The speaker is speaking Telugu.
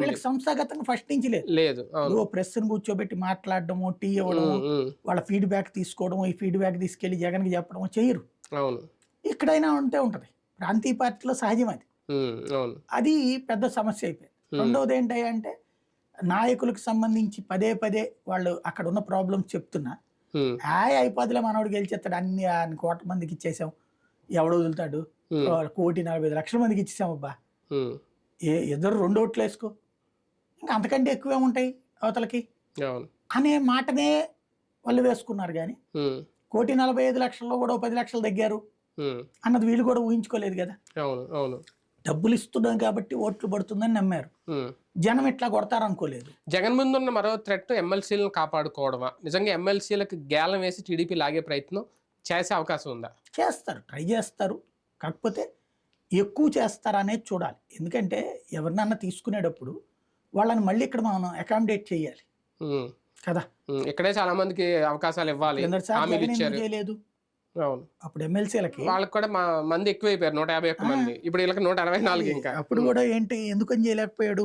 వీళ్ళకి సంస్థాగతంగా ఫస్ట్ నుంచి లేదు. నువ్వు ప్రెస్ కూర్చోబెట్టి మాట్లాడడము టీ ఇవ్వడము వాళ్ళ ఫీడ్బ్యాక్ తీసుకోవడము ఈ ఫీడ్బ్యాక్ తీసుకెళ్ళి జగన్కి చెప్పడము చేయరు. అవును. ఇక్కడైనా ఉంటే ఉంటది. ప్రాంతీయ పార్టీలో సహజం అది. అది పెద్ద సమస్య అయిపోయింది. రెండవది ఏంటి అంటే నాయకులకు సంబంధించి పదే పదే వాళ్ళు అక్కడ ఉన్న ప్రాబ్లమ్స్ చెప్తున్నా. హాయ్ అయిపోతులే మనోడు గెలిచేస్తాడు. అన్ని అన్ని కోట్ల మందికి ఇచ్చేసాం. ఎవడు వదులుతాడు. కోటి నలభై ఐదు లక్షల మందికి ఇచ్చేసాం అబ్బా. ఏ ఇద్దరు రెండు ఓట్లు వేసుకో. ఇంకా అంతకంటే ఎక్కువే ఉంటాయి అవతలకి? అనే మాటనే వాళ్ళు వేసుకున్నారు కానీ కోటి నలభై ఐదు లక్షల్లో కూడా పది లక్షలు తగ్గారు. అన్నది వీళ్ళు కూడా ఊహించుకోలేదు కదా. అవును అవును. డబ్బులు ఇస్తున్నాం కాబట్టి ఓట్లు పడుతుందని నమ్మారు. జనం ఇట్లా కొడతారు అనుకోలేదు జగన్ ముందు ఉన్న మరో థ్రెట్ ఎమ్మెల్సీలను కాపాడుకోవడమా? నిజంగా ఎమ్మెల్సీలకు గేలం వేసి టీడీపీ లాగే ప్రయత్నం చేసే అవకాశం ఉందా? చేస్తారు ట్రై చేస్తారు. కాకపోతే ఎక్కువ చేస్తారా అనేది చూడాలి. ఎందుకంటే ఎవరినన్నా తీసుకునేటప్పుడు వాళ్ళని మళ్ళీ ఇక్కడ మనం అకామిడేట్ చేయాలి. కదా? ఇక్కడే చాలా మందికి అవకాశాలు ఇవ్వాలి. చేయలేదు? అవును. అప్పుడు ఎమ్మెల్సీలకి వాళ్ళకి కూడా మా మంది ఎక్కువైపోయారు. నూట యాభై ఒక్క మంది. ఇప్పుడు వీళ్ళకి నూట అరవై నాలుగు ఇంకా. అప్పుడు కూడా ఏంటి? ఎందుకని చేయలేకపోయాడు?